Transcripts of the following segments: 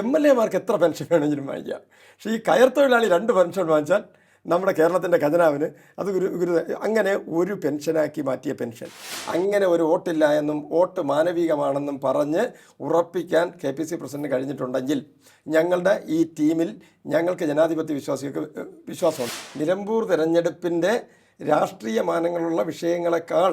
M L എമാർക്ക് എത്ര pension വേണമെങ്കിലും വാങ്ങിക്കാം. പക്ഷേ ഈ കയർ തൊഴിലാളി രണ്ട് പെൻഷൻ വാങ്ങിച്ചാൽ നമ്മുടെ കേരളത്തിന്റെ ഖജനാവിന് അത് ഗുരു ഗുരു അങ്ങനെ ഒരു പെൻഷനാക്കി മാറ്റിയ പെൻഷൻ അങ്ങനെ ഒരു വോട്ടില്ല എന്നും വോട്ട് മാനവികമാണെന്നും പറഞ്ഞ് ഉറപ്പിക്കാൻ കെ പി സി പ്രസിഡന്റ് കഴിഞ്ഞിട്ടുണ്ടെങ്കിൽ ഞങ്ങളുടെ ഈ ടീമിൽ ഞങ്ങൾക്ക് ജനാധിപത്യ വിശ്വാസികൾക്ക് വിശ്വാസമുണ്ട്. നിലമ്പൂർ തിരഞ്ഞെടുപ്പിന്റെ രാഷ്ട്രീയ മാനങ്ങളുള്ള വിഷയങ്ങളെക്കാൾ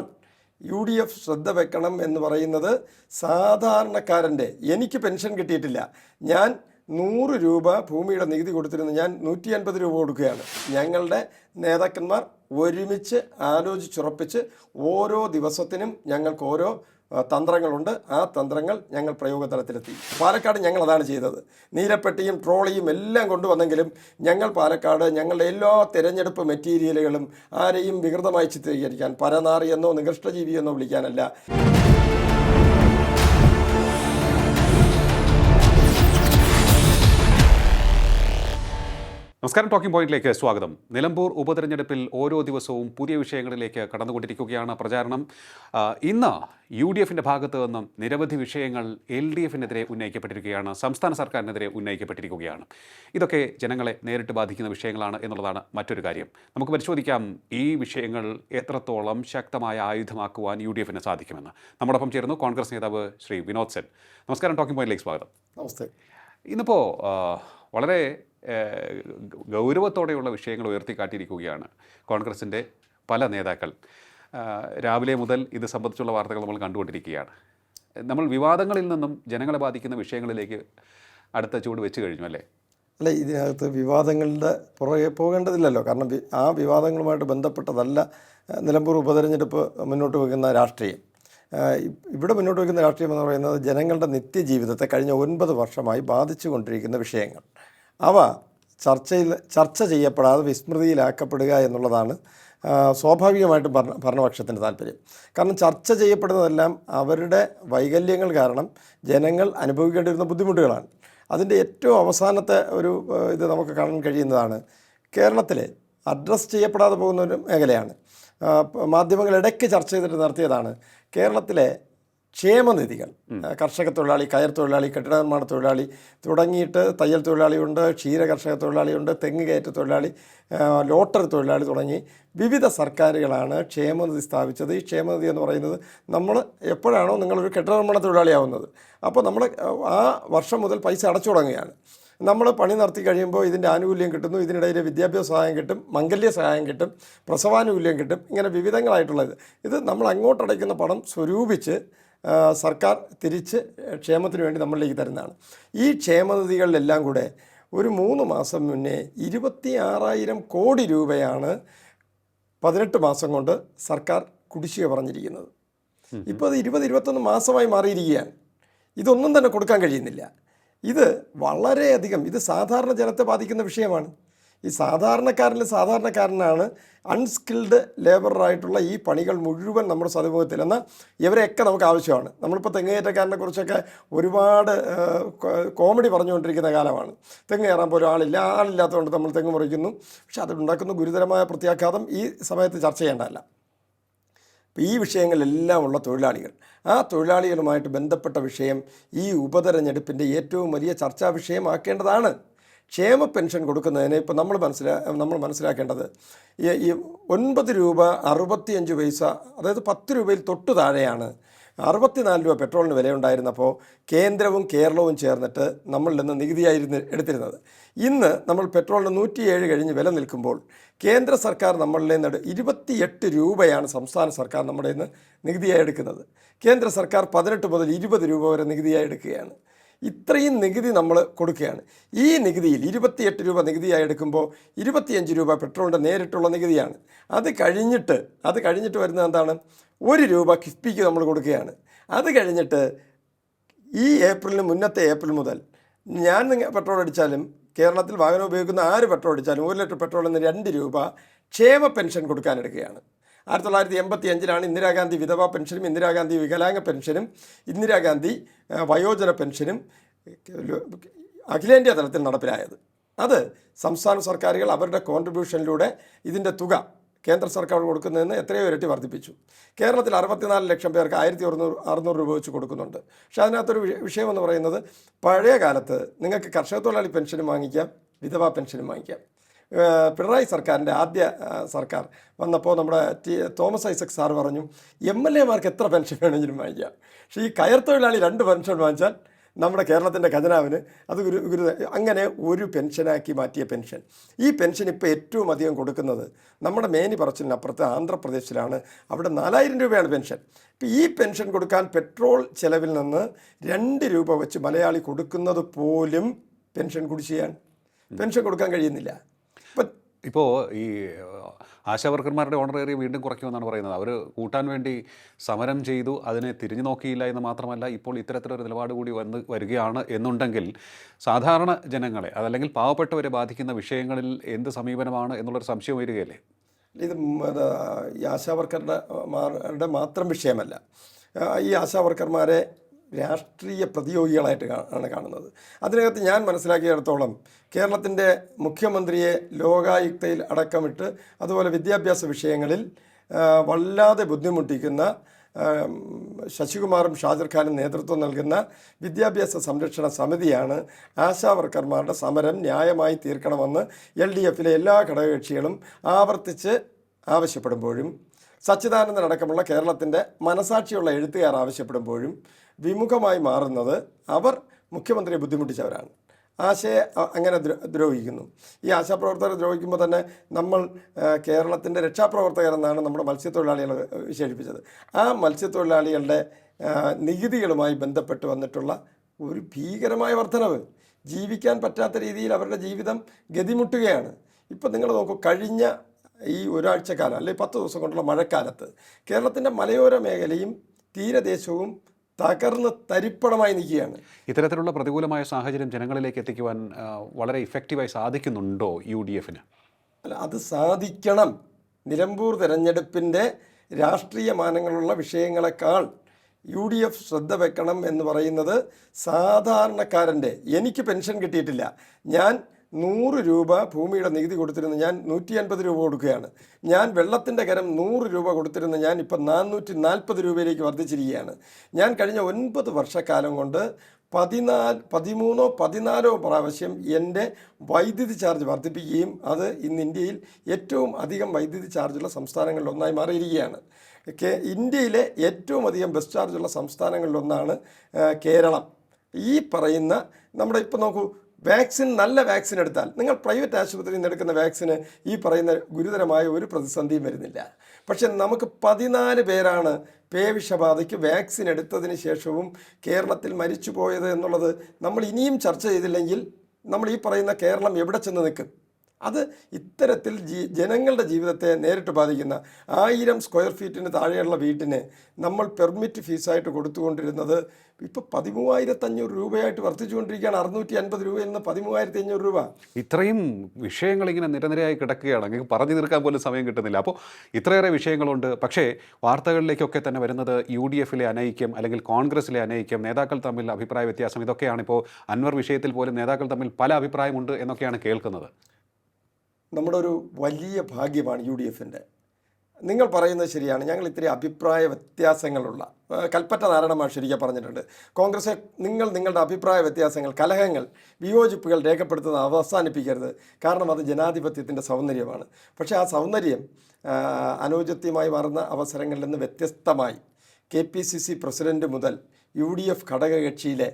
യു ഡി എഫ് ശ്രദ്ധ വെക്കണം എന്ന് പറയുന്നത് സാധാരണക്കാരന്റെ എനിക്ക് പെൻഷൻ കിട്ടിയിട്ടില്ല. ഞാൻ നൂറ് രൂപ ഭൂമിയുടെ നികുതി കൊടുത്തിരുന്നു. ഞാൻ നൂറ്റി അൻപത് രൂപ കൊടുക്കുകയാണ്. ഞങ്ങളുടെ നേതാക്കന്മാർ ഒരുമിച്ച് ആലോചിച്ചുറപ്പിച്ച് ഓരോ ദിവസത്തിനും ഞങ്ങൾക്ക് ഓരോ തന്ത്രങ്ങളുണ്ട്. ആ തന്ത്രങ്ങൾ ഞങ്ങൾ പ്രയോഗതലത്തിലെത്തി. പാലക്കാട് ഞങ്ങൾ അതാണ് ചെയ്തത്. നീലപ്പെട്ടിയും ട്രോളിയും എല്ലാം കൊണ്ടുവന്നെങ്കിലും ഞങ്ങൾ പാലക്കാട് ഞങ്ങളുടെ എല്ലാ തിരഞ്ഞെടുപ്പ് മെറ്റീരിയലുകളും ആരെയും വികൃതമായി ചിത്രീകരിക്കാൻ പരനാറിയെന്നോ നികൃഷ്ടജീവിയെന്നോ വിളിക്കാനല്ല. നമസ്കാരം ടോക്കിംഗ് പോയിന്റിലേക്ക് സ്വാഗതം. നിലമ്പൂർ ഉപതെരഞ്ഞെടുപ്പിൽ ഓരോ ദിവസവും പുതിയ വിഷയങ്ങളിലേക്ക് കടന്നുകൊണ്ടിരിക്കുകയാണ് പ്രചാരണം. ഇന്ന് യു ഡി എഫിന്റെ ഭാഗത്ത് നിന്നും നിരവധി വിഷയങ്ങൾ എൽ ഡി എഫിനെതിരെ ഉന്നയിക്കപ്പെട്ടിരിക്കുകയാണ് സംസ്ഥാന സർക്കാരിനെതിരെ ഉന്നയിക്കപ്പെട്ടിരിക്കുകയാണ്. ഇതൊക്കെ ജനങ്ങളെ നേരിട്ട് ബാധിക്കുന്ന വിഷയങ്ങളാണ് എന്നുള്ളതാണ് മറ്റൊരു കാര്യം. നമുക്ക് പരിശോധിക്കാം ഈ വിഷയങ്ങൾ എത്രത്തോളം ശക്തമായ ആയുധമാക്കുവാൻ യു ഡി എഫിന് സാധിക്കുമെന്ന്. നമ്മോടൊപ്പം ചേരുന്നു കോൺഗ്രസ് നേതാവ് ശ്രീ വിനോദ് സെൻ. നമസ്കാരം ടോക്കിംഗ് പോയിന്റിലേക്ക് സ്വാഗതം. നമസ്തേ. ഇന്നിപ്പോൾ വളരെ ഗൗരവത്തോടെയുള്ള വിഷയങ്ങൾ ഉയർത്തിക്കാട്ടിയിരിക്കുകയാണ് കോൺഗ്രസിന്റെ പല നേതാക്കൾ. രാവിലെ മുതൽ ഇത് സംബന്ധിച്ചുള്ള വാർത്തകൾ നമ്മൾ കണ്ടുകൊണ്ടിരിക്കുകയാണ്. നമ്മൾ വിവാദങ്ങളിൽ നിന്നും ജനങ്ങളെ ബാധിക്കുന്ന വിഷയങ്ങളിലേക്ക് അടുത്ത ചൂട് വെച്ച് കഴിഞ്ഞു അല്ലേ? അല്ല ഇതിനകത്ത് വിവാദങ്ങളുടെ പുറകെ പോകേണ്ടതില്ലല്ലോ. കാരണം ആ വിവാദങ്ങളുമായിട്ട് ബന്ധപ്പെട്ടതല്ല നിലമ്പൂർ ഉപതെരഞ്ഞെടുപ്പ് മുന്നോട്ട് വയ്ക്കുന്ന രാഷ്ട്രീയം. ഇവിടെ മുന്നോട്ട് വയ്ക്കുന്ന രാഷ്ട്രീയം എന്ന് പറയുന്നത് ജനങ്ങളുടെ നിത്യജീവിതത്തെ കഴിഞ്ഞ ഒൻപത് വർഷമായി ബാധിച്ചു കൊണ്ടിരിക്കുന്ന വിഷയങ്ങൾ. അവ ചർച്ചയിൽ ചർച്ച ചെയ്യപ്പെടാതെ വിസ്മൃതിയിലാക്കപ്പെടുക എന്നുള്ളതാണ് സ്വാഭാവികമായിട്ടും ഭരണ ഭരണപക്ഷത്തിന്റെ താല്പര്യം. കാരണം ചർച്ച ചെയ്യപ്പെടുന്നതെല്ലാം അവരുടെ വൈകല്യങ്ങൾ കാരണം ജനങ്ങൾ അനുഭവിക്കേണ്ടി വരുന്ന ബുദ്ധിമുട്ടുകളാണ്. അതിന്റെ ഏറ്റവും അവസാനത്തെ ഒരു ഇത് നമുക്ക് കാണാൻ കഴിയുന്നതാണ് കേരളത്തിലെ അഡ്രസ്സ് ചെയ്യപ്പെടാതെ പോകുന്ന ഒരു മേഖലയാണ്. മാധ്യമങ്ങൾ ഇടയ്ക്ക് ചർച്ച ചെയ്തിട്ട് നടത്തിയതാണ് കേരളത്തിലെ ക്ഷേമനിധികൾ. കർഷക തൊഴിലാളി കയർ തൊഴിലാളി കെട്ടിട നിർമ്മാണ തൊഴിലാളി തുടങ്ങിയിട്ട് തയ്യൽ തൊഴിലാളിയുണ്ട് ക്ഷീര കർഷക തൊഴിലാളിയുണ്ട് തെങ്ങ് കയറ്റ തൊഴിലാളി ലോട്ടറി തൊഴിലാളി തുടങ്ങി വിവിധ സർക്കാരുകളാണ് ക്ഷേമനിധി സ്ഥാപിച്ചത്. ഈ ക്ഷേമനിധി എന്ന് പറയുന്നത് നമ്മൾ എപ്പോഴാണോ നിങ്ങളൊരു കെട്ടിട നിർമ്മാണ തൊഴിലാളിയാവുന്നത്. അപ്പോൾ നമ്മൾ ആ വർഷം മുതൽ പൈസ അടച്ചു തുടങ്ങുകയാണ്. നമ്മൾ പണി നടത്തി കഴിയുമ്പോൾ ഇതിന്റെ ആനുകൂല്യം കിട്ടുന്നു ഇതിനിടയിൽ വിദ്യാഭ്യാസ സഹായം കിട്ടും മംഗല്യ സഹായം കിട്ടും പ്രസവാനുകൂല്യം കിട്ടും ഇങ്ങനെ വിവിധങ്ങളായിട്ടുള്ളത്. ഇത് നമ്മൾ അങ്ങോട്ടടയ്ക്കുന്ന പണം സ്വരൂപിച്ച് സർക്കാർ തിരിച്ച് ക്ഷേമത്തിന് വേണ്ടി നമ്മളിലേക്ക് തരുന്നതാണ്. ഈ ക്ഷേമനിധികളിലെല്ലാം കൂടെ ഒരു മൂന്ന് മാസം മുന്നേ ഇരുപത്തി ആറായിരം കോടി രൂപയാണ് പതിനെട്ട് മാസം കൊണ്ട് സർക്കാർ കുടിശ്ശിക പറഞ്ഞിരിക്കുന്നത്. ഇപ്പോൾ അത് ഇരുപത് ഇരുപത്തൊന്ന് മാസമായി മാറിയിരിക്കുകയാണ്. ഇതൊന്നും തന്നെ കൊടുക്കാൻ കഴിയുന്നില്ല. ഇത് വളരെയധികം ഇത് സാധാരണ ജനത്തെ ബാധിക്കുന്ന വിഷയമാണ്. ഈ സാധാരണക്കാരിൽ സാധാരണക്കാരനാണ് അൺസ്കിൽഡ് ലേബറായിട്ടുള്ള ഈ പണികൾ മുഴുവൻ നമ്മുടെ സമൂഹത്തിൽ എന്നാൽ ഇവരെയൊക്കെ നമുക്ക് ആവശ്യമാണ്. നമ്മളിപ്പോൾ തെങ്ങേറ്റക്കാരനെ കുറിച്ചൊക്കെ ഒരുപാട് കോമഡി പറഞ്ഞുകൊണ്ടിരിക്കുന്ന കാലമാണ്. തെങ്ങ് കയറാൻ പോലും ആളില്ല ആളില്ലാത്തതുകൊണ്ട് നമ്മൾ തെങ്ങ് മുറിക്കുന്നു. പക്ഷെ അതുണ്ടാക്കുന്ന ഗുരുതരമായ പ്രത്യാഘാതം ഈ സമയത്ത് ചർച്ച ചെയ്യേണ്ടതല്ല. അപ്പോൾ ഈ വിഷയങ്ങളെല്ലാം ഉള്ള തൊഴിലാളികൾ. ആ തൊഴിലാളികളുമായിട്ട് ബന്ധപ്പെട്ട വിഷയം ഈ ഉപതെരഞ്ഞെടുപ്പിന്റെ ഏറ്റവും വലിയ ചർച്ചാ വിഷയമാക്കേണ്ടതാണ്. ക്ഷേമ പെൻഷൻ കൊടുക്കുന്നതിന് ഇപ്പോൾ നമ്മൾ മനസ്സിലാ നമ്മൾ മനസ്സിലാക്കേണ്ടത് ഈ ഒൻപത് രൂപ അറുപത്തിയഞ്ച് പൈസ അതായത് പത്ത് രൂപയിൽ തൊട്ട് താഴെയാണ് അറുപത്തിനാല് രൂപ പെട്രോളിന് വിലയുണ്ടായിരുന്നപ്പോൾ കേന്ദ്രവും കേരളവും ചേർന്നിട്ട് നമ്മളിൽ നിന്ന് നികുതിയായിരുന്നു എടുത്തിരുന്നത്. ഇന്ന് നമ്മൾ പെട്രോളിന് നൂറ്റിയേഴ് കഴിഞ്ഞ് വില നിൽക്കുമ്പോൾ കേന്ദ്ര സർക്കാർ നമ്മളിൽ നിന്ന് ഇരുപത്തിയെട്ട് രൂപയാണ് സംസ്ഥാന സർക്കാർ നമ്മുടെ നിന്ന് നികുതിയായി എടുക്കുന്നത്. കേന്ദ്ര സർക്കാർ പതിനെട്ട് മുതൽ ഇരുപത് രൂപ വരെ നികുതിയായി എടുക്കുകയാണ്. ഇത്രയും നികുതി നമ്മൾ കൊടുക്കുകയാണ്. ഈ നികുതിയിൽ ഇരുപത്തിയെട്ട് രൂപ നികുതിയായി എടുക്കുമ്പോൾ ഇരുപത്തിയഞ്ച് രൂപ പെട്രോളിന്റെ നേരിട്ടുള്ള നികുതിയാണ്. അത് കഴിഞ്ഞിട്ട് അത് കഴിഞ്ഞിട്ട് വരുന്നത് എന്താണ്? ഒരു രൂപ കിഫ്ബിക്ക് നമ്മൾ കൊടുക്കുകയാണ്. അത് കഴിഞ്ഞിട്ട് ഈ ഏപ്രിലിന് മുന്നത്തെ ഏപ്രിൽ മുതൽ ഞാൻ പെട്രോൾ അടിച്ചാലും കേരളത്തിൽ വാഹനം ഉപയോഗിക്കുന്ന ആര് പെട്രോൾ അടിച്ചാലും ഒരു ലിറ്റർ പെട്രോളിന് രണ്ട് രൂപ ക്ഷേമ പെൻഷൻ കൊടുക്കാനെടുക്കുകയാണ് ആയിരത്തി തൊള്ളായിരത്തി എൺപത്തി അഞ്ചിലാണ് ഇന്ദിരാഗാന്ധി വിധവാ പെൻഷനും ഇന്ദിരാഗാന്ധി വികലാംഗ പെൻഷനും ഇന്ദിരാഗാന്ധി വയോജന പെൻഷനും അഖിലേന്ത്യാ തലത്തിൽ നടപ്പിലായത്. അത് സംസ്ഥാന സർക്കാരുകൾ അവരുടെ കോൺട്രിബ്യൂഷനിലൂടെ ഇതിന്റെ തുക കേന്ദ്ര സർക്കാർ കൊടുക്കുന്നതെന്ന് എത്രയോ ഇരട്ടി വർദ്ധിപ്പിച്ചു. കേരളത്തിൽ അറുപത്തിനാല് ലക്ഷം പേർക്ക് ആയിരത്തി അറുന്നൂറ് അറുന്നൂറ് രൂപ വെച്ച് കൊടുക്കുന്നുണ്ട്. പക്ഷേ അതിനകത്തൊരു വിഷയമെന്ന് പറയുന്നത് പഴയ കാലത്ത് നിങ്ങൾക്ക് കർഷക തൊഴിലാളി പെൻഷനും വാങ്ങിക്കാം വിധവാ പെൻഷനും വാങ്ങിക്കാം. പിണറായി സർക്കാരിന്റെ ആദ്യ സർക്കാർ വന്നപ്പോൾ നമ്മുടെ ടി തോമസ് ഐസക് സാർ പറഞ്ഞു എം എൽ എമാർക്ക് എത്ര പെൻഷൻ വേണമെങ്കിലും വാങ്ങിക്കാം? പക്ഷേ ഈ കയർ തൊഴിലാളി രണ്ട് പെൻഷൻ വാങ്ങിച്ചാൽ നമ്മുടെ കേരളത്തിന്റെ ഖജനാവിന് അത് ഗുരു ഗുരു അങ്ങനെ ഒരു പെൻഷനാക്കി മാറ്റിയ പെൻഷൻ. ഈ പെൻഷൻ ഇപ്പോൾ ഏറ്റവും അധികം കൊടുക്കുന്നത് നമ്മുടെ മേനി പറച്ചിലിനപ്പുറത്ത് ആന്ധ്രാപ്രദേശിലാണ്. അവിടെ നാലായിരം രൂപയാണ് പെൻഷൻ. ഇപ്പം ഈ പെൻഷൻ കൊടുക്കാൻ പെട്രോൾ ചെലവിൽ നിന്ന് രണ്ട് രൂപ വെച്ച് മലയാളി കൊടുക്കുന്നത് പോലും പെൻഷൻ കുടിശ്ശിയാണ് പെൻഷൻ കൊടുക്കാൻ കഴിയുന്നില്ല. ഇപ്പോൾ ഈ ആശാവർക്കർമാരുടെ ഓണറേറിയ വീണ്ടും കുറയ്ക്കുമെന്നാണ് പറയുന്നത്. അവർ കൂട്ടാൻ വേണ്ടി സമരം ചെയ്തു അതിനെ തിരിഞ്ഞു നോക്കിയില്ല എന്ന് മാത്രമല്ല ഇപ്പോൾ ഇത്തരത്തിലൊരു നിലപാട് കൂടി വന്ന് വരികയാണ് എന്നുണ്ടെങ്കിൽ സാധാരണ ജനങ്ങളെ അതല്ലെങ്കിൽ പാവപ്പെട്ടവരെ ബാധിക്കുന്ന വിഷയങ്ങളിൽ എന്ത് സമീപനമാണ് എന്നുള്ളൊരു സംശയം വരികയല്ലേ? ഇത് ഈ ആശാവർക്കറുടെ മാത്രം വിഷയമല്ല. ഈ ആശാവർക്കർമാരെ രാഷ്ട്രീയ പ്രതിയോഗികളായിട്ട് ആണ് കാണുന്നത്. അതിനകത്ത് ഞാൻ മനസ്സിലാക്കിയിടത്തോളം കേരളത്തിന്റെ മുഖ്യമന്ത്രിയെ ലോകായുക്തയിൽ അടക്കമിട്ട് അതുപോലെ വിദ്യാഭ്യാസ വിഷയങ്ങളിൽ വല്ലാതെ ബുദ്ധിമുട്ടിക്കുന്ന ശശികുമാറും ഷാജിർ ഖാനും നേതൃത്വം നൽകുന്ന വിദ്യാഭ്യാസ സംരക്ഷണ സമിതിയാണ് ആശാവർക്കർമാരുടെ സമരം ന്യായമായി തീർക്കണമെന്ന് എൽ ഡി എഫിലെ എല്ലാ ഘടകകക്ഷികളും ആവർത്തിച്ച് ആവശ്യപ്പെടുമ്പോഴും സച്ചിദാനന്ദൻ അടക്കമുള്ള കേരളത്തിന്റെ മനസാക്ഷിയുള്ള എഴുത്തുകാർ ആവശ്യപ്പെടുമ്പോഴും വിമുഖമായി മാറുന്നത് അവർ മുഖ്യമന്ത്രിയെ ബുദ്ധിമുട്ടിച്ചവരാണ്. ആശയെ അങ്ങനെ ദ്രോഹിക്കുന്നു. ഈ ആശാപ്രവർത്തകരെ ദ്രോഹിക്കുമ്പോൾ തന്നെ നമ്മൾ കേരളത്തിന്റെ രക്ഷാപ്രവർത്തകരെന്നാണ് നമ്മുടെ മത്സ്യത്തൊഴിലാളികൾ വിശേഷിപ്പിച്ചത്. ആ മത്സ്യത്തൊഴിലാളികളുടെ നികുതികളുമായി ബന്ധപ്പെട്ട് വന്നിട്ടുള്ള ഒരു ഭീകരമായ വർധനവ് ജീവിക്കാൻ പറ്റാത്ത രീതിയിൽ അവരുടെ ജീവിതം ഗതിമുട്ടുകയാണ്. ഇപ്പം നിങ്ങൾ നോക്കൂ കഴിഞ്ഞ ഈ ഒരാഴ്ചക്കാലം അല്ലെങ്കിൽ പത്ത് ദിവസം കൊണ്ടുള്ള മഴക്കാലത്ത് കേരളത്തിന്റെ മലയോര മേഖലയും തീരദേശവും തകർന്ന് തരിപ്പണമായി നിൽക്കുകയാണ്. ഇത്തരത്തിലുള്ള പ്രതികൂലമായ സാഹചര്യം ജനങ്ങളിലേക്ക് എത്തിക്കുവാൻ വളരെ ഇഫക്റ്റീവായി സാധിക്കുന്നുണ്ടോ യു ഡി എഫിന് അല്ല അത് സാധിക്കണം. നിലമ്പൂർ തെരഞ്ഞെടുപ്പിന്റെ രാഷ്ട്രീയ മാനങ്ങളുള്ള വിഷയങ്ങളെക്കാൾ യു ഡി എഫ് ശ്രദ്ധ വെക്കണം എന്ന് പറയുന്നത് സാധാരണക്കാരന്റെ എനിക്ക് പെൻഷൻ കിട്ടിയിട്ടില്ല. ഞാൻ നൂറ് രൂപ ഭൂമിയുടെ നികുതി കൊടുത്തിരുന്ന. ഞാൻ നൂറ്റി അൻപത് രൂപ കൊടുക്കുകയാണ്. ഞാൻ വെള്ളത്തിന്റെ കരം നൂറ് രൂപ കൊടുത്തിരുന്ന. ഞാൻ ഇപ്പം നാനൂറ്റി നാൽപ്പത് രൂപയിലേക്ക് വർദ്ധിച്ചിരിക്കുകയാണ്. ഞാൻ കഴിഞ്ഞ ഒൻപത് വർഷക്കാലം കൊണ്ട് പതിനാല് പതിമൂന്നോ പതിനാലോ പ്രാവശ്യം എന്റെ വൈദ്യുതി ചാർജ് വർദ്ധിപ്പിക്കുകയും അത് ഇന്ന് ഇന്ത്യയിൽ ഏറ്റവും അധികം വൈദ്യുതി ചാർജുള്ള സംസ്ഥാനങ്ങളിലൊന്നായി മാറിയിരിക്കുകയാണ്. ഇന്ത്യയിലെ ഏറ്റവും അധികം ബസ് ചാർജുള്ള സംസ്ഥാനങ്ങളിലൊന്നാണ് കേരളം. ഈ പറയുന്ന നമ്മുടെ ഇപ്പോൾ നോക്കൂ വാക്സിൻ നല്ല വാക്സിൻ എടുത്താൽ നിങ്ങൾ പ്രൈവറ്റ് ആശുപത്രിയിൽ നിന്ന് എടുക്കുന്ന വാക്സിന് ഈ പറയുന്ന ഗുരുതരമായ ഒരു പ്രതിസന്ധിയും വരുന്നില്ല. പക്ഷെ നമുക്ക് പതിനാല് പേരാണ് പേവിഷബാധയ്ക്ക് വാക്സിൻ എടുത്തതിന് ശേഷവും കേരളത്തിൽ മരിച്ചു പോയത് എന്നുള്ളത് നമ്മൾ ഇനിയും ചർച്ച ചെയ്തില്ലെങ്കിൽ നമ്മൾ ഈ പറയുന്ന കേരളം എവിടെ ചെന്ന് നിൽക്കും? അത് ഇത്തരത്തിൽ ജീ ജനങ്ങളുടെ ജീവിതത്തെ നേരിട്ട് ബാധിക്കുന്ന ആയിരം സ്ക്വയർ ഫീറ്റിന് താഴെയുള്ള വീട്ടിന് നമ്മൾ പെർമിറ്റ് ഫീസായിട്ട് കൊടുത്തുകൊണ്ടിരുന്നത് ഇപ്പോൾ പതിമൂവായിരത്തഞ്ഞൂറ് രൂപയായിട്ട് വർദ്ധിച്ചുകൊണ്ടിരിക്കുകയാണ്. അറുന്നൂറ്റി അൻപത് രൂപയിൽ നിന്ന് പതിമൂവായിരത്തി അഞ്ഞൂറ് രൂപ. ഇത്രയും വിഷയങ്ങൾ ഇങ്ങനെ നിരനിരയായി കിടക്കുകയാണ്. അങ്ങനെ പറഞ്ഞു തീർക്കാൻ പോലും സമയം കിട്ടുന്നില്ല. അപ്പോൾ ഇത്രയേറെ വിഷയങ്ങളുണ്ട്. പക്ഷേ വാർത്തകളിലേക്കൊക്കെ തന്നെ വരുന്നത് യു ഡി എഫിലെ അനൈക്യം അല്ലെങ്കിൽ കോൺഗ്രസിലെ അനൈക്യം നേതാക്കൾ തമ്മിൽ അഭിപ്രായ വ്യത്യാസം ഇതൊക്കെയാണ് ഇപ്പോൾ അൻവർ വിഷയത്തിൽ പോലും നേതാക്കൾ തമ്മിൽ പല അഭിപ്രായമുണ്ട് എന്നൊക്കെയാണ് കേൾക്കുന്നത്. നമ്മുടെ ഒരു വലിയ ഭാഗ്യമാണ് യു ഡി എഫിന്റെ നിങ്ങൾ പറയുന്നത് ശരിയാണ്. ഞങ്ങൾ ഇത്തിരി അഭിപ്രായ വ്യത്യാസങ്ങളുള്ള കൽപ്പറ്റ നാരായണ ശരിക്കും പറഞ്ഞിട്ടുണ്ട്. കോൺഗ്രസ് നിങ്ങൾ നിങ്ങളുടെ അഭിപ്രായ വ്യത്യാസങ്ങൾ കലഹങ്ങൾ വിയോജിപ്പുകൾ രേഖപ്പെടുത്തുന്നത് അവസാനിപ്പിക്കരുത്. കാരണം അത് ജനാധിപത്യത്തിന്റെ സൗന്ദര്യമാണ്. പക്ഷേ ആ സൗന്ദര്യം ആ, മാറുന്ന അവസരങ്ങളിൽ നിന്ന് വ്യത്യസ്തമായി K P C C president മുതൽ യു ഡി എഫ് ഘടകകക്ഷിയിലെ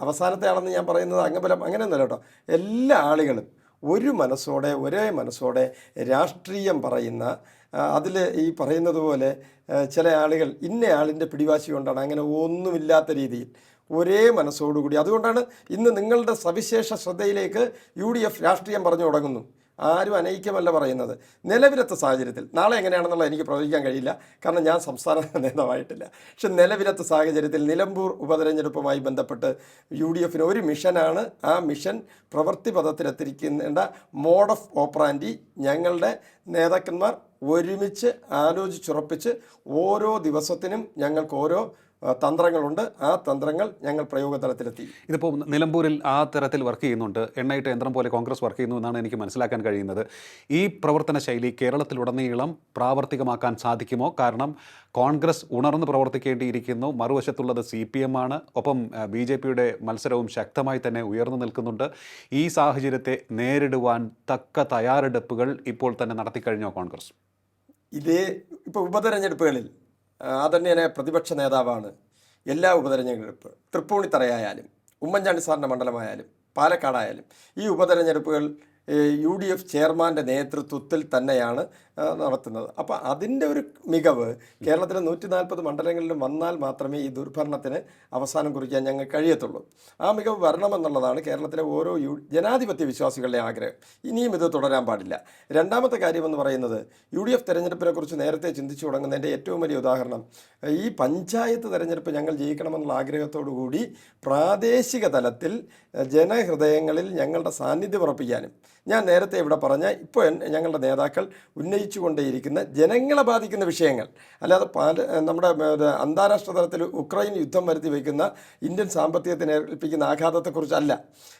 അവസാനത്തെ ആളെന്ന് ഞാൻ പറയുന്നത് അംഗബലം അങ്ങനെയൊന്നുമല്ല കേട്ടോ. എല്ലാ ആളുകളും ഒരു മനസ്സോടെ ഒരേ മനസ്സോടെ രാഷ്ട്രീയം പറയുന്ന അതിൽ ഈ പറയുന്നത് പോലെ ചില ആളുകൾ ഇന്ന ആളിന്റെ പിടിവാശി കൊണ്ടാണ് അങ്ങനെ ഒന്നുമില്ലാത്ത രീതിയിൽ ഒരേ മനസ്സോടുകൂടി. അതുകൊണ്ടാണ് ഇന്ന് നിങ്ങളുടെ സവിശേഷ ശ്രദ്ധയിലേക്ക് യു രാഷ്ട്രീയം പറഞ്ഞു തുടങ്ങുന്നു. ആരും അനൈക്യമല്ല പറയുന്നത്. നിലവിലത്തെ സാഹചര്യത്തിൽ. നാളെ എങ്ങനെയാണെന്നുള്ള എനിക്ക് പ്രവചിക്കാൻ കഴിയില്ല. കാരണം ഞാൻ സംസ്ഥാന നേതാവായിട്ടില്ല. പക്ഷെ നിലവിലത്തെ സാഹചര്യത്തിൽ നിലമ്പൂർ ഉപതെരഞ്ഞെടുപ്പുമായി ബന്ധപ്പെട്ട് യു ഡി എഫിന് ഒരു മിഷനാണ്. ആ മിഷൻ പ്രവൃത്തി പദത്തിലെത്തിരിക്കേണ്ട മോഡ് ഓഫ് ഓപ്പറാന്റി ഞങ്ങളുടെ നേതാക്കന്മാർ ഒരുമിച്ച് ആലോചിച്ചുറപ്പിച്ച് ഓരോ ദിവസത്തിനും ഞങ്ങൾക്ക് ഓരോ തന്ത്രങ്ങളുണ്ട്. ആ തന്ത്രങ്ങൾ ഞങ്ങൾ പ്രയോഗതലത്തിലെത്തി. ഇതിപ്പോൾ നിലമ്പൂരിൽ ആ തരത്തിൽ വർക്ക് ചെയ്യുന്നുണ്ട്. എണ്ണയിട്ട് യന്ത്രം പോലെ കോൺഗ്രസ് വർക്ക് ചെയ്യുന്നു എന്നാണ് എനിക്ക് മനസ്സിലാക്കാൻ കഴിയുന്നത്. ഈ പ്രവർത്തന ശൈലി കേരളത്തിലുടനീളം പ്രാവർത്തികമാക്കാൻ സാധിക്കുമോ? കാരണം കോൺഗ്രസ് ഉണർന്ന് പ്രവർത്തിക്കേണ്ടിയിരിക്കുന്നു. മറുവശത്തുള്ളത് സി പി എം ആണ്. ഒപ്പം ബി ജെ പിയുടെ മത്സരവും ശക്തമായി തന്നെ ഉയർന്നു നിൽക്കുന്നുണ്ട്. ഈ സാഹചര്യത്തെ നേരിടുവാൻ തക്ക തയ്യാറെടുപ്പുകൾ ഇപ്പോൾ തന്നെ നടത്തിക്കഴിഞ്ഞോ കോൺഗ്രസ്? ഇതേ ഇപ്പോൾ ഉപതെരഞ്ഞെടുപ്പുകളിൽ ആ, ആദരണീയനായ പ്രതിപക്ഷ നേതാവാണ് എല്ലാ ഉപതെരഞ്ഞെടുപ്പ് തൃപ്പൂണിത്തറയായാലും ഉമ്മൻചാണ്ടി സാറിന്റെ മണ്ഡലമായാലും പാലക്കാടായാലും ഈ ഉപതെരഞ്ഞെടുപ്പുകൾ യു ഡി എഫ് ചെയർമാന്റെ നേതൃത്വത്തിൽ തന്നെയാണ് നടത്തുന്നത്. അപ്പോൾ അതിന്റെ ഒരു മികവ് കേരളത്തിലെ നൂറ്റി നാൽപ്പത് മണ്ഡലങ്ങളിലും വന്നാൽ മാത്രമേ ഈ ദുർഭരണത്തിന് അവസാനം കുറിക്കാൻ ഞങ്ങൾ കഴിയത്തുള്ളൂ. ആ മികവ് വരണമെന്നുള്ളതാണ് കേരളത്തിലെ ഓരോ യു ജനാധിപത്യ വിശ്വാസികളുടെ ആഗ്രഹം. ഇനിയും ഇത് തുടരാൻ പാടില്ല. രണ്ടാമത്തെ കാര്യമെന്ന് പറയുന്നത് യു ഡി എഫ് തെരഞ്ഞെടുപ്പിനെക്കുറിച്ച് നേരത്തെ ചിന്തിച്ചു തുടങ്ങുന്നതിന്റെ ഏറ്റവും വലിയ ഉദാഹരണം ഈ പഞ്ചായത്ത് തെരഞ്ഞെടുപ്പ് ഞങ്ങൾ ജയിക്കണമെന്നുള്ള ആഗ്രഹത്തോടു കൂടി പ്രാദേശിക തലത്തിൽ ജനഹൃദയങ്ങളിൽ ഞങ്ങളുടെ സാന്നിധ്യം ഉറപ്പിക്കാനും ഞാൻ നേരത്തെ ഇവിടെ പറഞ്ഞ ഇപ്പോൾ ഞങ്ങളുടെ നേതാക്കൾ ഉന്നയിച്ചു കൊണ്ടേയിരിക്കുന്ന ജനങ്ങളെ ബാധിക്കുന്ന വിഷയങ്ങൾ അല്ലാതെ നമ്മുടെ അന്താരാഷ്ട്ര തലത്തിൽ ഉക്രൈൻ യുദ്ധം വരുത്തി വയ്ക്കുന്ന ഇന്ത്യൻ സാമ്പത്തികത്തിന് ഏൽപ്പിക്കുന്ന ആഘാതത്തെക്കുറിച്ചല്ല.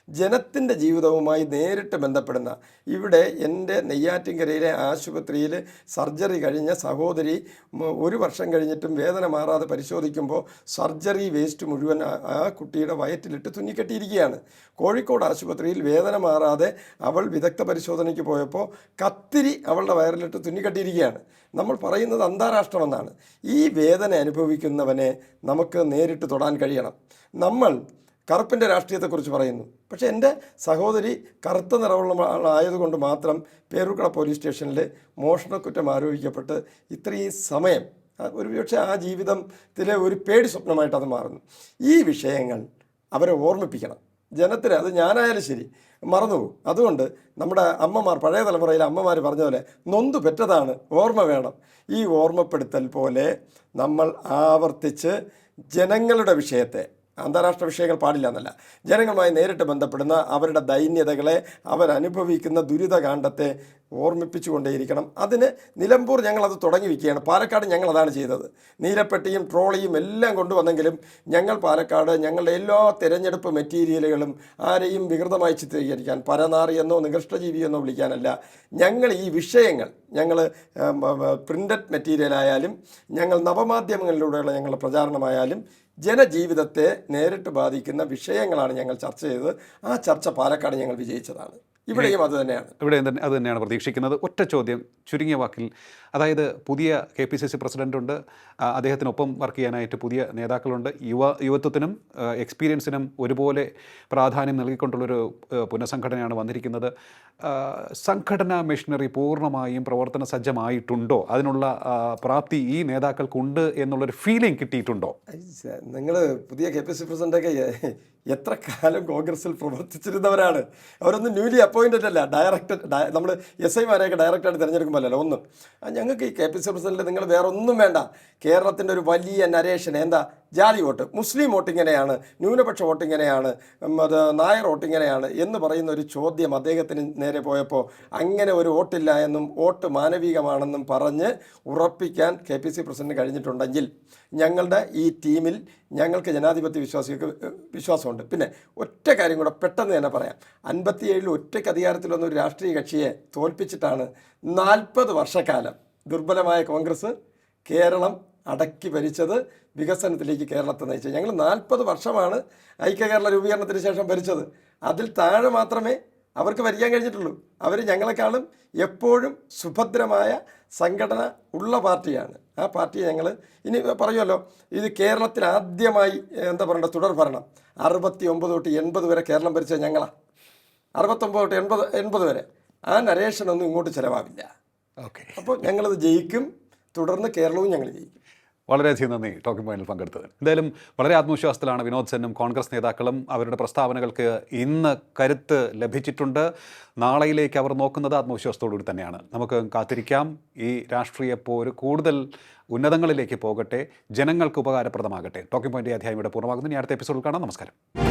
ജനത്തിന്റെ ജീവിതവുമായി നേരിട്ട് ബന്ധപ്പെടുന്ന ഇവിടെ എന്റെ നെയ്യാറ്റിൻകരയിലെ ആശുപത്രിയിൽ സർജറി കഴിഞ്ഞ സഹോദരി ഒരു വർഷം കഴിഞ്ഞിട്ടും വേദന മാറാതെ പരിശോധിക്കുമ്പോൾ സർജറി വേസ്റ്റ് മുഴുവൻ ആ- ആ കുട്ടിയുടെ വയറ്റിലിട്ട് തുന്നിക്കെട്ടിയിരിക്കുകയാണ്. കോഴിക്കോട് ആശുപത്രിയിൽ വേദന മാറാതെ അവൾ വിദഗ്ധ പരിശോധനയ്ക്ക് പോയപ്പോൾ കത്തിരി അവളുടെ വയറിലിട്ട് തുന്നിക്കട്ടിയിരിക്കുകയാണ്. നമ്മൾ പറയുന്നത് അന്താരാഷ്ട്രമെന്നാണ്. ഈ വേദന അനുഭവിക്കുന്നവനെ നമുക്ക് നേരിട്ട് തൊടാൻ കഴിയണം. നമ്മൾ കറുപ്പിന്റെ രാഷ്ട്രീയത്തെക്കുറിച്ച് പറയുന്നു. പക്ഷേ എന്റെ സഹോദരി കറുത്ത നിറമുള്ള ആയതുകൊണ്ട് മാത്രം പേരുക്കട പോലീസ് സ്റ്റേഷനിൽ മോഷണക്കുറ്റം ആരോപിക്കപ്പെട്ട് ഇത്രയും സമയം ഒരു പക്ഷേ ആ ജീവിതത്തിലെ ഒരു പേടി സ്വപ്നമായിട്ട് അത് മാറുന്നു. ഈ വിഷയങ്ങൾ അവരെ ഓർമ്മിപ്പിക്കണം. ജനത്തിന് അത് ഞാനായാലും ശരി മറന്നുപോകും അതുകൊണ്ട് നമ്മുടെ അമ്മമാർ പഴയ തലമുറയിലെ അമ്മമാർ പറഞ്ഞ പോലെ നൊന്തു പെറ്റതാണ് ഓർമ്മ വേണം. ഈ ഓർമ്മപ്പെടുത്തൽ പോലെ നമ്മൾ ആവർത്തിച്ച് ജനങ്ങളുടെ വിഷയത്തെ അന്താരാഷ്ട്ര വിഷയങ്ങൾ പാടില്ല എന്നല്ല ജനങ്ങളുമായി നേരിട്ട് ബന്ധപ്പെടുന്ന അവരുടെ ദൈന്യതകളെ അവരനുഭവിക്കുന്ന ദുരിതകാണ്ഡത്തെ ഓർമ്മിപ്പിച്ചുകൊണ്ടേയിരിക്കണം. അതിന് നിലമ്പൂർ ഞങ്ങളത് തുടങ്ങി വയ്ക്കുകയാണ്. പാലക്കാട് ഞങ്ങൾ അതാണ് ചെയ്തത്. നീലപ്പെട്ടിയും ട്രോളിയും എല്ലാം കൊണ്ടുവന്നെങ്കിലും ഞങ്ങൾ പാലക്കാട് ഞങ്ങളുടെ എല്ലാ തിരഞ്ഞെടുപ്പ് മെറ്റീരിയലുകളും ആരെയും വികൃതമായി ചിത്രീകരിക്കാൻ പരനാറിയെന്നോ നികൃഷ്ടജീവിയെന്നോ വിളിക്കാനല്ല. ഞങ്ങൾ ഈ വിഷയങ്ങൾ ഞങ്ങൾ പ്രിന്റഡ് മെറ്റീരിയലായാലും ഞങ്ങൾ നവമാധ്യമങ്ങളിലൂടെയുള്ള ഞങ്ങളുടെ പ്രചാരണമായാലും ജനജീവിതത്തെ നേരിട്ട് ബാധിക്കുന്ന വിഷയങ്ങളാണ് ഞങ്ങൾ ചർച്ച ചെയ്തത്. ആ ചർച്ച പാലക്കാട് ഞങ്ങൾ വിജയിച്ചതാണ്. ഇവിടെയും അത് തന്നെയാണ്. ഇവിടെ തന്നെ അത് തന്നെയാണ് പ്രതീക്ഷിക്കുന്നത്. ഒറ്റ ചോദ്യം ചുരുങ്ങിയ വാക്കിൽ. അതായത് പുതിയ കെ പി സി സി പ്രസിഡന്റുണ്ട് അദ്ദേഹത്തിനൊപ്പം വർക്ക് ചെയ്യാനായിട്ട് പുതിയ നേതാക്കളുണ്ട്. യുവ യുവത്വത്തിനും എക്സ്പീരിയൻസിനും ഒരുപോലെ പ്രാധാന്യം നൽകിക്കൊണ്ടുള്ളൊരു പുനഃസംഘടനയാണ് വന്നിരിക്കുന്നത്. സംഘടനാ മെഷീനറി പൂർണമായും പ്രവർത്തന സജ്ജമായിട്ടുണ്ടോ? അതിനുള്ള പ്രാപ്തി ഈ നേതാക്കൾക്കുണ്ട് എന്നുള്ളൊരു ഫീലിംഗ് കിട്ടിയിട്ടുണ്ടോ? നിങ്ങൾ പുതിയ കെ പി സി പ്രസിഡന്റൊക്കെ എത്ര കാലം കോൺഗ്രസിൽ പ്രവർത്തിച്ചിരുന്നവരാണ്? അവരൊന്നും ന്യൂലി അപ്പോയിന്റഡ് അല്ല. ഡയറക്റ്റ് നമ്മൾ എസ് ഐമാരെയൊക്കെ ഡയറക്റ്റായിട്ട് തിരഞ്ഞെടുക്കുമ്പോഴല്ലോ? ഒന്നും. ഞങ്ങൾക്ക് ഈ കെ പി സി പ്രസിഡന്റ് നിങ്ങൾ വേറെ ഒന്നും വേണ്ട. കേരളത്തിന്റെ ഒരു വലിയ നരേഷൻ എന്താ? ജാതി വോട്ട്. മുസ്ലിം വോട്ട് ഇങ്ങനെയാണ്. ന്യൂനപക്ഷ വോട്ട് ഇങ്ങനെയാണ്. നായർ വോട്ട് ഇങ്ങനെയാണ് എന്ന് പറയുന്ന ഒരു ചോദ്യം അദ്ദേഹത്തിന് നേരെ പോയപ്പോൾ അങ്ങനെ ഒരു വോട്ടില്ല എന്നും വോട്ട് മാനവികമാണെന്നും പറഞ്ഞ് ഉറപ്പിക്കാൻ കെ പി സി പ്രസിഡന്റ് കഴിഞ്ഞിട്ടുണ്ടെങ്കിൽ ഞങ്ങളുടെ ഈ ടീമിൽ ഞങ്ങൾക്ക് ജനാധിപത്യ വിശ്വാസികൾക്ക് വിശ്വാസമുണ്ട്. പിന്നെ ഒറ്റ കാര്യം കൂടെ പെട്ടെന്ന് തന്നെ പറയാം. അൻപത്തിയേഴിൽ ഒറ്റയ്ക്ക് അധികാരത്തിൽ വന്ന ഒരു രാഷ്ട്രീയ കക്ഷിയെ തോൽപ്പിച്ചിട്ടാണ് നാൽപ്പത് വർഷക്കാലം ദുർബലമായ കോൺഗ്രസ് കേരളം അടക്കി ഭരിച്ചത് വികസനത്തിലേക്ക് കേരളത്തെ നയിച്ചത്. ഞങ്ങൾ നാൽപ്പത് വർഷമാണ് ഐക്യകേരള രൂപീകരണത്തിന് ശേഷം ഭരിച്ചത്. അതിൽ താഴെ മാത്രമേ അവർക്ക് ഭരിക്കാൻ കഴിഞ്ഞിട്ടുള്ളൂ. അവർ ഞങ്ങളെക്കാളും എപ്പോഴും സുഭദ്രമായ സംഘടന ഉള്ള പാർട്ടിയാണ്. ആ പാർട്ടി ഞങ്ങൾ ഇനി പറയുമല്ലോ ഇത് കേരളത്തിൽ ആദ്യമായി എന്താ പറയണ്ട തുടർ ഭരണം. അറുപത്തി ഒമ്പത് തൊട്ട് എൺപത് വരെ കേരളം ഭരിച്ച ഞങ്ങളാണ് അറുപത്തൊമ്പത് തൊട്ട് എൺപത് എൺപത് വരെ. ആ നരേഷനൊന്നും ഇങ്ങോട്ട് ചിലവാവില്ല. ഓക്കെ അപ്പോൾ ഞങ്ങളത് ജയിക്കും തുടർന്ന് കേരളവും ഞങ്ങൾ ജയിക്കും. വളരെയധികം നന്ദി ടോക്കിംഗ് പോയിന്റിൽ പങ്കെടുത്തത് എന്തായാലും വളരെ ആത്മവിശ്വാസത്തിലാണ് വിനോദ് സെന്നും കോൺഗ്രസ് നേതാക്കളും അവരുടെ പ്രസ്താവനകൾക്ക് ഇന്ന് കരുത്ത് ലഭിച്ചിട്ടുണ്ട്. നാളെയിലേക്ക് അവർ നോക്കുന്നത് ആത്മവിശ്വാസത്തോടുകൂടി തന്നെയാണ്. നമുക്ക് കാത്തിരിക്കാം. ഈ രാഷ്ട്രീയ പോര് കൂടുതൽ ഉന്നതങ്ങളിലേക്ക് പോകട്ടെ. ജനങ്ങൾക്ക് ഉപകാരപ്രദമാകട്ടെ. ടോക്കിംഗ് പോയിന്റ് അധ്യായം ഇവിടെ പൂർണമാകുന്നു. ഇനി അടുത്ത എപ്പിസോഡിൽ കാണാം. നമസ്കാരം.